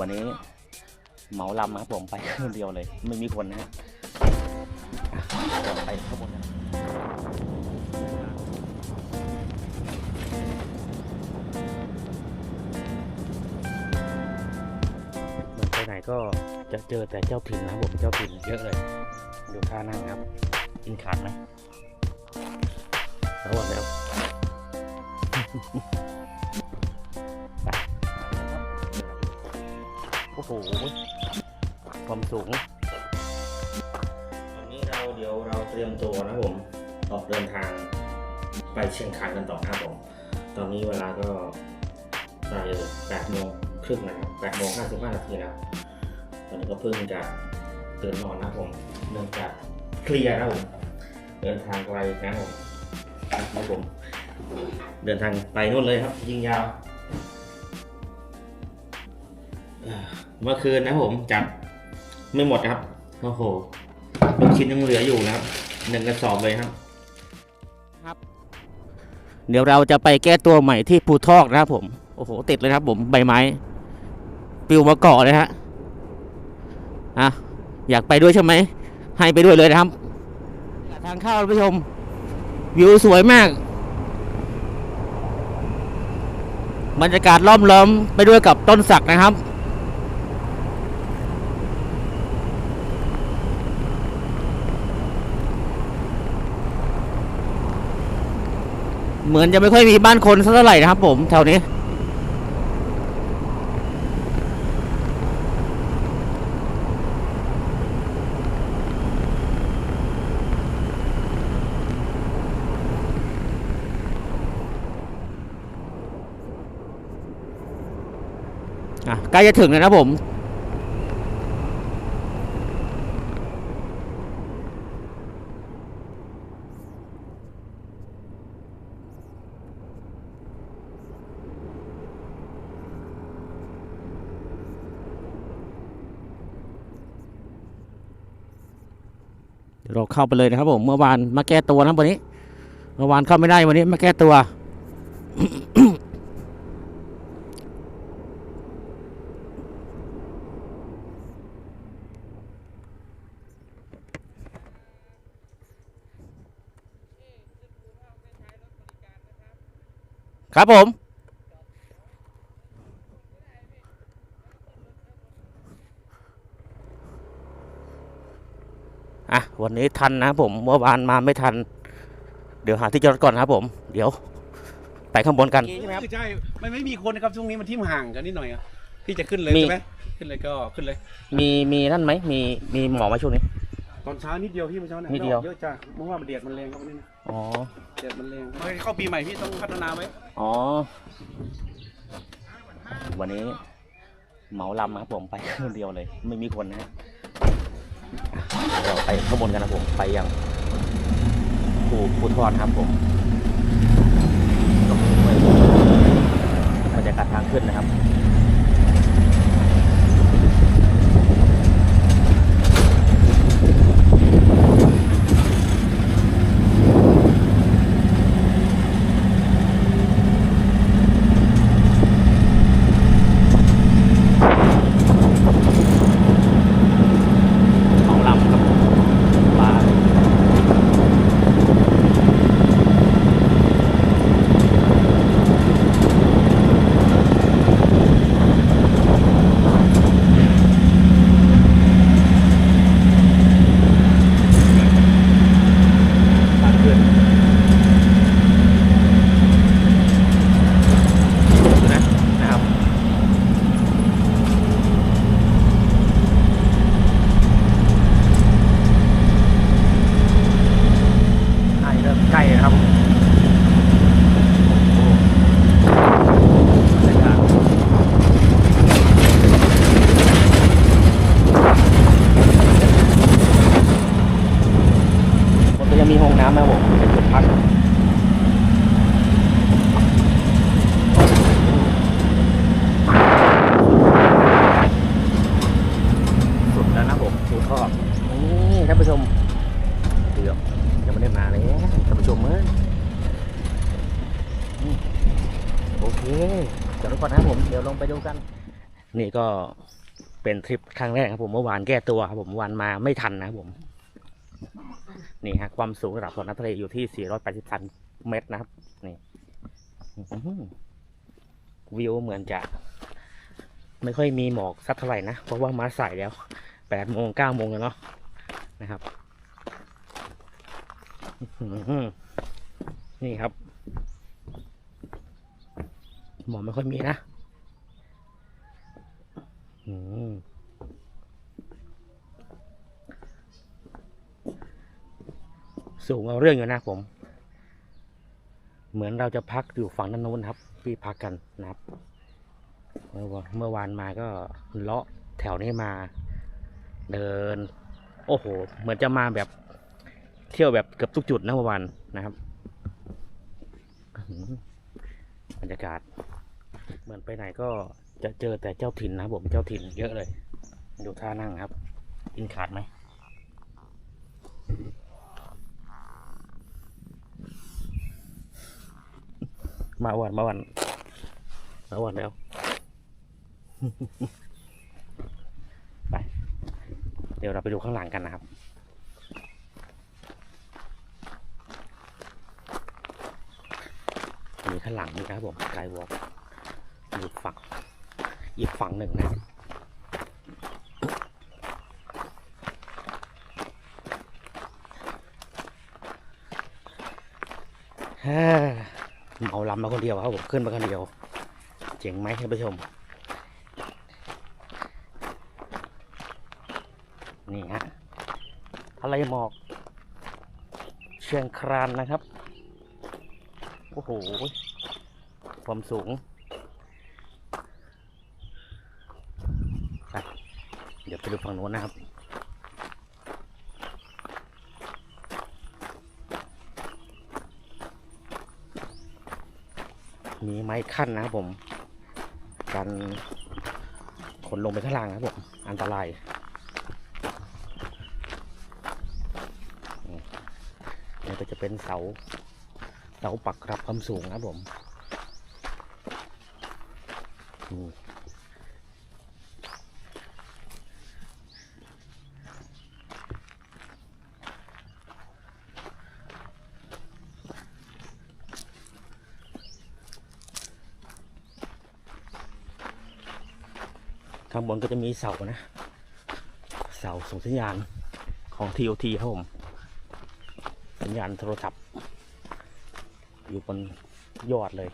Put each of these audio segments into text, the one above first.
วันนี้เหมาลำครับผมไปคนเดียวเลย ไม่มีคนนะฮะไปข้างบนกันไปไหนก็จะเจอแต่เจ้าถิ่นนะครับผมเจ้าถิ่นเยอะเลยดูท่านั่งครับกินขาดไหมระวังแล้ว โอ้โหความสูงตอนนี้เราเดี๋ยวเราเตรียมตัวนะผมออกเดินทางไปเชียงคานกันต่อครับผม ตอนนี้เวลาก็ใส่8โมงครึ่งนะครับ8โมง55นาทีนะตอนนี้ก็เพิ่งจะตื่นนอนนะผมเนื่องจากเคลียร์นะผมเดินทางไกลนะผมนะครับผมเดินทางไปนู่นเลยครับ ยิงยาว เอ่อเมื่อคืนนะครับผมจับไม่หมดนะครับโอ้โหลูกชิ้นยังเหลืออยู่นะครับหนึ่งกระสอบเลยครับครับ เดี๋ยวเราจะไปแก้ตัวใหม่ที่ภูทอกนะครับผม โอ้โห ติดเลยครับผมใบไม้ปลิวมาเกาะเลยฮะอะอยากไปด้วยใช่ไหม ให้ไปด้วยเลยนะครับ ทางเข้าท่านผู้ชม วิวสวยมาก บรรยากาศล้อมล้อมไปด้วยกับต้นสักนะครับ เหมือนจะไม่ค่อยมีบ้านคนสักเท่าไหร่นะครับผมแถวนี้ อะใกล้จะถึงแล้วนะผม เราเข้าไปเลยนะครับผมเมื่อวานมาแก้ตัวนะวันนี้ เมื่อวานเข้าไม่ได้วันนี้มาแก้ตัว ครับผม อะวันนี้ทันนะครับผมเมื่อวานมาไม่ทัน เดี๋ยวหาที่จอดก่อนนะครับผม เดี๋ยว ไปข้างบนกัน ใช่ไหมครับใช่ มันไม่มีคนนะครับช่วงนี้มันทิ่มห่างกันนิดหน่อยอะพี่จะขึ้นเลยมี ใช่ไหมขึ้นเลยก็ขึ้นเลย มีมีนั่นไหมมีมีหมอมาช่วงนี้ ตอนเช้านิดเดียวพี่เมื่อเช้าเนี่ยนิดเดียว เยอะจ้ะเพราะว่ามันเดียดมันแรงครับวันนี้นะอ๋อเดียดมันแรงเฮ้ยเข้าปีใหม่พี่ต้องพัฒนาไว้อ๋อ วันนี้เหมาลำครับผมไปคนเดียวเลย ไม่มีคนนะฮะ เดี๋ยวเราไปข้างบนกันนะผม ไปยังภูภูทรครับผมบรรยากาศทางขึ้นนะครับ ครับผู้ชมเดือบยังไม่ได้มาเลยท่านผู้ชมเอ้ยโอเคเดี๋ยวก่อนนะผมเดี๋ยวลงไปดูกัน นี่ก็เป็นทริปครั้งแรกครับผมเมื่อวานแก้ตัวครับผมวันมาไม่ทันนะผมนี่ฮะความสูงระดับสองน้ำทะเลอยู่ที่ 483 เมตรนะครับ นี่วิวเหมือนจะ ไม่ค่อยมีหมอกสักเท่าไหร่นะ เพราะว่ามาสายแล้ว 8 โมง 9 โมงแล้วเนาะ นะครับ นี่ครับ หมอกไม่ค่อยมีนะสูงเอาเรื่องอยู่นะผม เหมือนเราจะพักอยู่ฝั่งด้านโน้นครับ ที่พักกันนะครับ เมื่อวานเมื่อวานมาก็เลาะแถวนี้มา เดิน โอ้โห เหมือนจะมาแบบเที่ยวแบบเกือบทุกจุดนะเมื่อวานนะครับอื้อหือบรรยากาศ เหมือนไปไหนก็จะเจอแต่เจ้าถิ่นนะผมเจ้าถิ่นเยอะเลย ดูท่านั่งครับ กินขาดไหมมาวันมาวันมาวันแล้ว ไป เดี๋ยวเราไปดูข้างหลังกันนะครับมีข้างหลังนี่นะครับผมไกลวอล์กอยู่ฝั่งอีกฝั่งหนึ่งนะครับเมาลำมาคนเดียวครับผมขึ้นมาคนเดียว เจ๋งไหมท่านผู้ชม นี่ฮะ ทะเลหมอก เชียงครานนะครับ โอ้โห ความสูงไปเดี๋ยวไปดูฝั่งโน้นนะครับมีไม้ขั้นนะครับผม การขนลงไปข้างล่างนะครับผม อันตราย นี่ก็จะเป็นเสา เสาปักรับความสูงนะครับผมนี่ข้างบนก็จะมีเสานะ เสาส่งสัญญาณของ TOT ครับผม สัญญาณโทรศัพท์ อยู่บนยอดเลย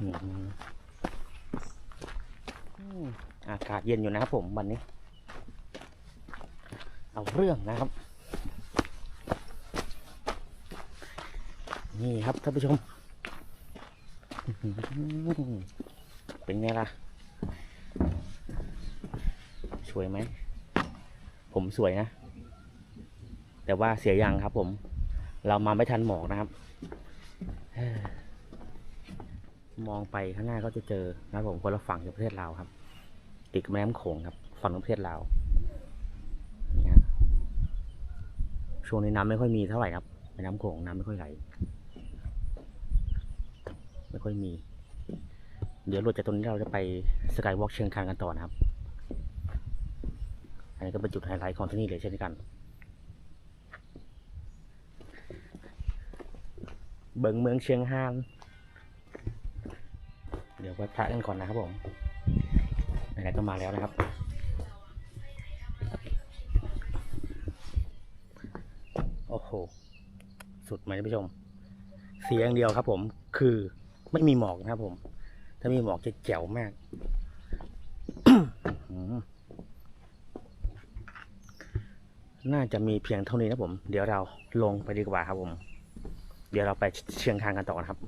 อืมอืมอากาศเย็นอยู่นะครับผมวันนี้ เอาเรื่องนะครับ นี่ครับท่านผู้ชม เป็นไงล่ะ สวยไหม ผมสวยนะ แต่ว่าเสียอยังครับผม เรามาไม่ทันหมอกนะครับ มองไปข้างหน้าก็จะเจอนะผมคนละฝั่งจากประเทศลาวครับ ติดแม่น้ำโขงครับ ฝั่งของประเทศลาวช่วงนี้น้ำไม่ค่อยมีเท่าไหร่ครับแม่น้ำโขงน้ำไม่ค่อยไหล ค่อยมี เดี๋ยวรถจากตรงนี้เราจะไปสกายวอล์กเชียงคานกันต่อนะครับ อันนี้ก็เป็นจุดไฮไลท์ของที่นี่เลยเช่นกัน เบิงเมืองเชียงฮาน เดี๋ยวไปพระกันก่อนนะครับผม ไหนๆก็มาแล้วนะครับโอ้โห สุดไหมท่านผู้ชม เสียงเดียวครับผมคือ ไม่มีหมอกนะครับผม ถ้ามีหมอกจะแจ๋วมาก น่าจะมีเพียงเท่านี้นะผม เดี๋ยวเราลงไปดีกว่าครับผม เดี๋ยวเราไปเชียงคานกันต่อนะครับ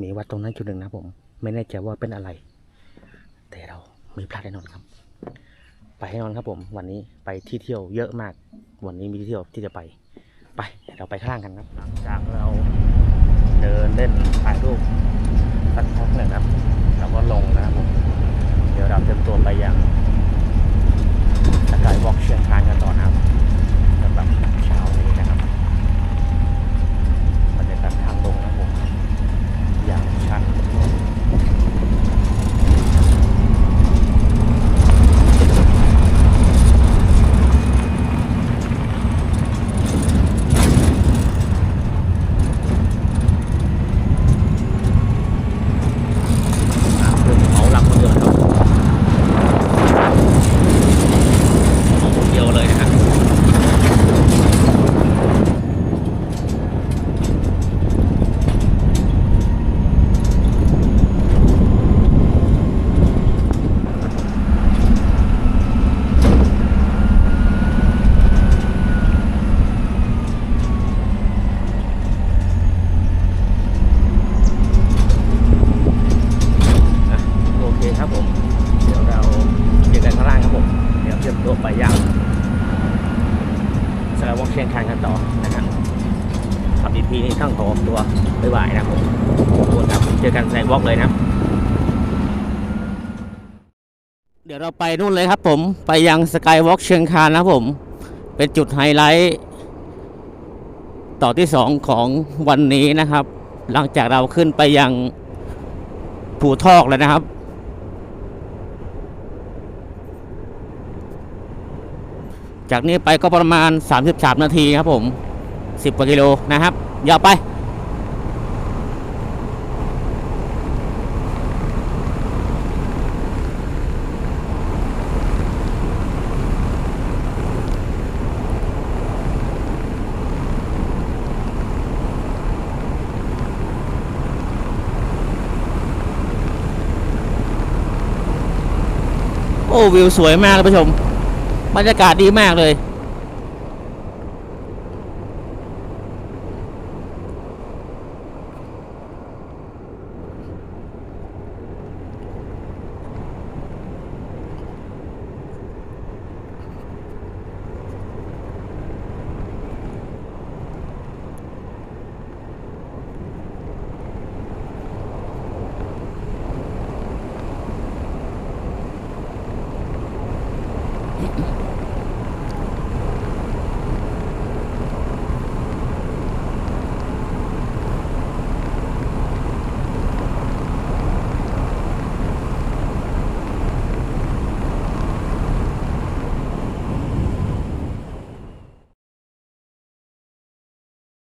มีวัดตรงนั้นจุดหนึ่งนะผม ไม่แน่ใจว่าเป็นอะไร แต่เราไม่พลาดแน่นอนครับ ไปแน่นอนครับผม วันนี้ไปที่เที่ยวเยอะมาก วันนี้มีที่เที่ยวที่จะไป ไปเราไปข้างล่างกันครับ หลังจากเราเดินเล่นถ่ายรูปสักพักหนึ่งครับเราก็ลงนะครับผมเดี๋ยวดี๋ยวเราเตรียมตัวไปยังสกายวอล์กเชียงคานกันต่อนะครับสำหรับเช้านี้นะครับบรรยากาศทางลงนะครับผมอย่างชัน อะเรื่องเผาหลังคนเดียวนะครับเอาคนเดียวเลยนะฮะอะโอเคครับผม เดี๋ยวเราเจอกันข้างล่างครับผม เดี๋ยวเตรียมตัวไปย่างสารวอกเชียงคานกันต่อนะครับขับดีพีนี่ต้องขอตัวบ๊ายบายนะครับผมทุกคนครับเจอกันแซง วอล์กเลยนะ เดี๋ยวเราไปนู่นเลยครับผมไปยังสกายวอล์กเชียงคานนะครับผม เป็นจุดไฮไลท์ต่อที่สองของวันนี้นะครับ หลังจากเราขึ้นไปยังภูทอกแล้วนะครับจากนี้ไปก็ประมาณ 33 นาทีครับผม 10กว่ากิโลนะครับยาวไป วิวสวยมากเลยผู้ชม บรรยากาศดีมากเลย